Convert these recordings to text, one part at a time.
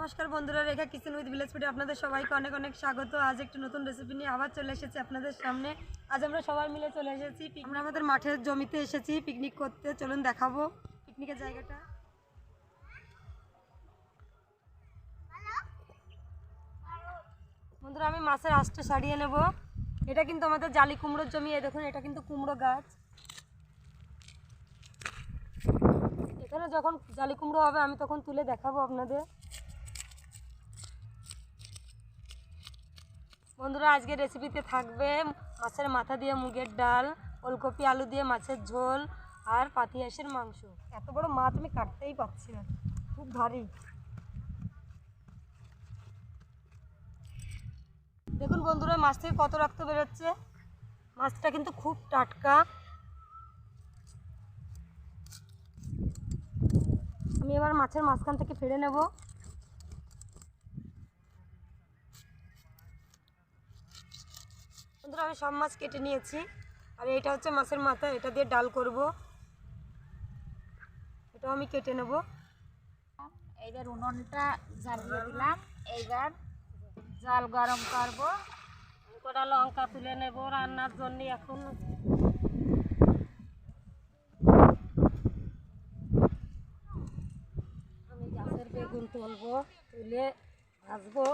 নমস্কার বন্ধুরা, রেখা kitchen with village ফুডে আপনাদের সবাইকে অনেক অনেক স্বাগত। আজ একটি নতুন রেসিপি নিয়ে আবার চলে এসেছি আপনাদের সামনে। আজ আমরা সবাই মিলে চলে এসেছি আমরা আমাদের মাঠের জমিতে এসেছি পিকনিক করতে। চলুন দেখাবো পিকনিকের জায়গাটা। বন্ধুরা, আমি মাছের আঁশটা সারিয়ে নেব। এটা কিন্তু আমাদের জালি কুমড়োর জমি দেখুন, এটা কিন্তু কুমড়ো গাছ। এখানে যখন জালি কুমড়ো হবে, আমি তখন তুলে দেখাবো আপনাদের। বন্ধুরা, আজকে রেসিপিতে থাকবে মাছের মাথা দিয়ে মুগের ডাল, ওলকপি, আলু দিয়ে মাছের ঝোল আর পাতি হাঁসের মাংস। এত বড় মাছ আমি কাটতেই পাচ্ছি না। খুব ভারী। দেখুন বন্ধুরা মাছ থেকে কত রক্ত বেরোচ্ছে? মাছটা কিন্তু খুব টাটকা। আমি এবার মাছের মাঝখান থেকে ফেলে নেব। বন্ধুরা আমি সব মাছ কেটে নিয়েছি। আর এটা হচ্ছে মাছের মাথা, এটা দিয়ে ডাল করব। এটাও আমি কেটে নেব। এইবার উনুনটা জ্বালিয়ে দিলাম। এইবার জল গরম করব। কটা লঙ্কা তুলে নেব রান্নার জন্য এখন। আমি গাছের বেগুন তুলবো, তুলে ভাজবো।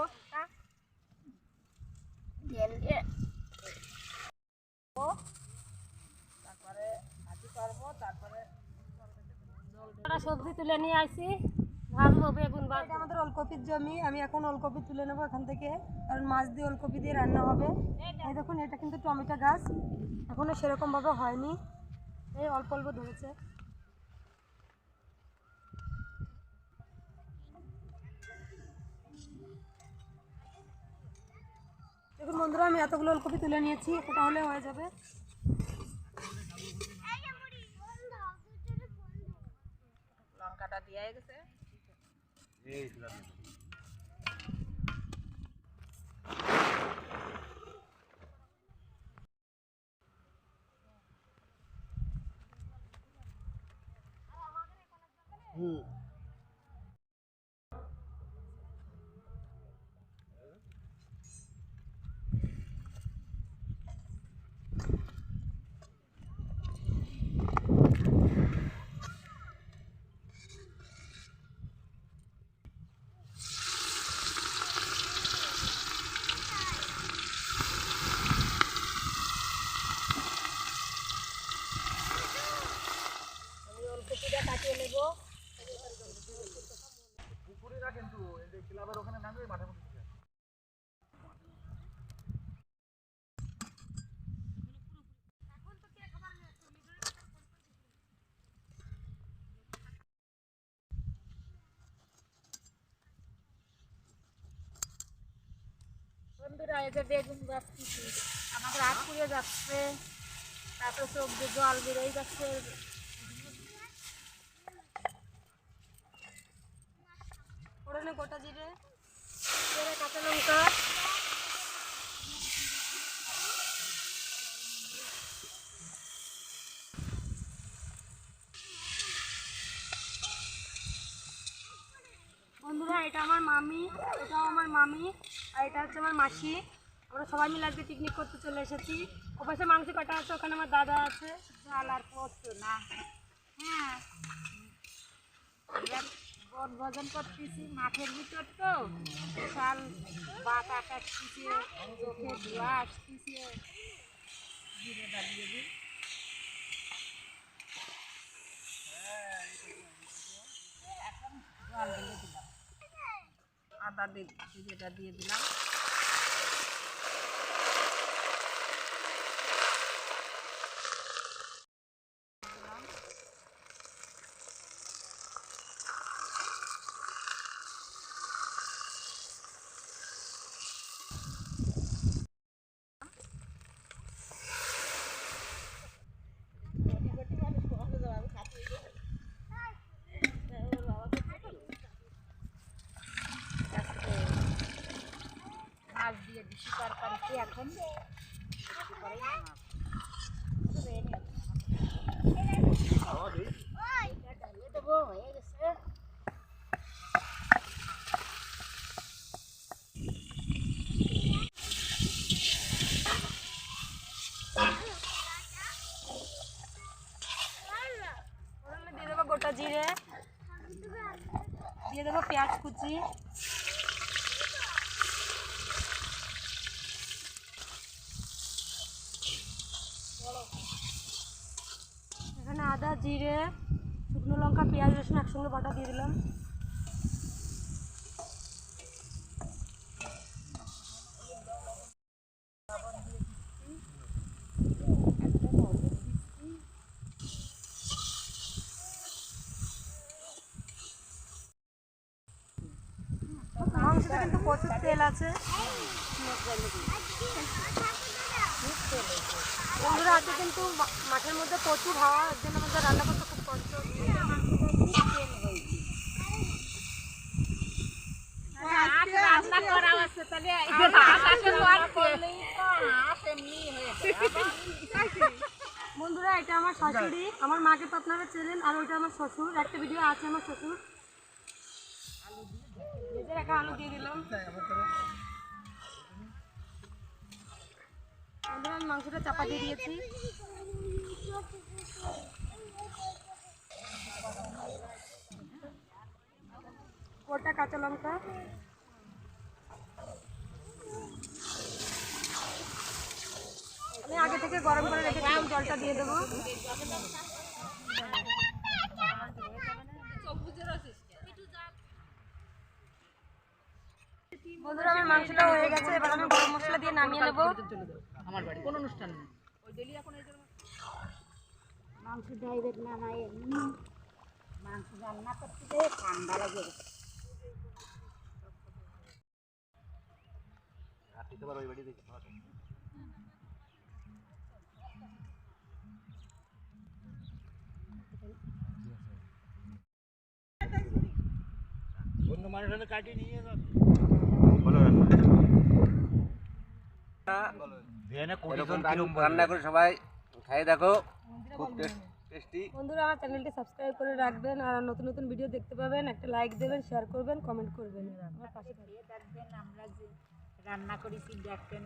ঢেলে তারপরে ভাজি করব তারপরে সবজি তুলে নিয়ে আসি ভাজবো বেগুন ভাজবো আমাদের ওলকপির জমি আমি এখন ওলকপি তুলে নেব এখান থেকে কারণ মাছ দিয়ে ওলকপি দিয়ে রান্না হবে। এই দেখুন এটা কিন্তু টমেটো গাছ এখনও সেরকম ভাবে হয়নি এই অল্প অল্প ধরেছে। বন্ধুরা আমি এতগুলো ওলকপি তুলে নিয়েছি এটা হলে হয়ে যাবে। লঙ্কাটা দিয়ে গেছে আমি ওলকপিটা কাটিয়ে নেব বন্ধুরা এই যে বেগুন আমাদের হাত পুড়িয়ে যাচ্ছে তারপরে চোখ দিয়ে জল বেরোয় যাচ্ছে। ফোড়নে গোটা জিরে কাঁচা লঙ্কা বন্ধুরা এটা আমার মামি মামি আর এটা হচ্ছে আমার মাসি। আমরা সবাই মিলে আজকে পিকনিক করতে চলে এসেছি। ওপাশে মাংস কাটা আছে, ওখানে আমার দাদা আছে। জল আর পড়তো না। হ্যাঁ। ভোজন করতেছি, মাঠের ভিতর তো। বিশাল বাতা কাটতেছে চোখে ধোয়া দিই এখন জল আদা দিয়ে এটা দিয়ে দিলাম। আজ দিয়ে দিছি তরকারিতে এখন। হয়ে গেছে গোটা জিরে। দিয়ে দেবো পেঁয়াজ কুচি। আদা, জিরে, শুকনো লঙ্কা, পেঁয়াজ, রসুন একসঙ্গে বাটা দিয়ে দিলাম। মাংসটা কিন্তু প্রচুর তেল আছে। বন্ধুরা কিন্তু মাঠের মধ্যে প্রচুর হাওয়া জন্য রান্না করতে খুব কষ্ট হয়ে বন্ধুরা এটা আমার শাশুড়ি আমার মাকে তো আপনারা চেনেন আর ওইটা আমার শ্বশুর। একটা ভিডিও আছে আমার শ্বশুর। রাখা আলু দিয়ে দিলাম। আমি মাংসটা চাপা দিয়ে দিয়েছি। গোটা কাঁচা লঙ্কা। আমি আগে থেকে গরম করে রেখেছিলাম জলটা দিয়ে দেবো। বন্ধুরা আমার মাংসটা হয়ে গেছে এবার আমি গরম মশলা দিয়ে নামিয়ে নেব। আমার বাড়ি কোন অনুষ্ঠান নেই। মাংস ডাইরেক্ট নামাই এমনি। মাংস রান্না করতে ঠান্ডা লাগে এরকম রান- রান্না করে সবাই খাইয়ে দেখো খুব টেস্টি বন্ধুরা আমার চ্যানেলটি সাবস্ক্রাইব করে রাখবেন আর নতুন নতুন ভিডিও দেখতে পাবেন। একটা লাইক দেবেন শেয়ার করবেন কমেন্ট করবেন। আমার পাশে থাকবেন আমরা যে রান্না করেছি দেখবেন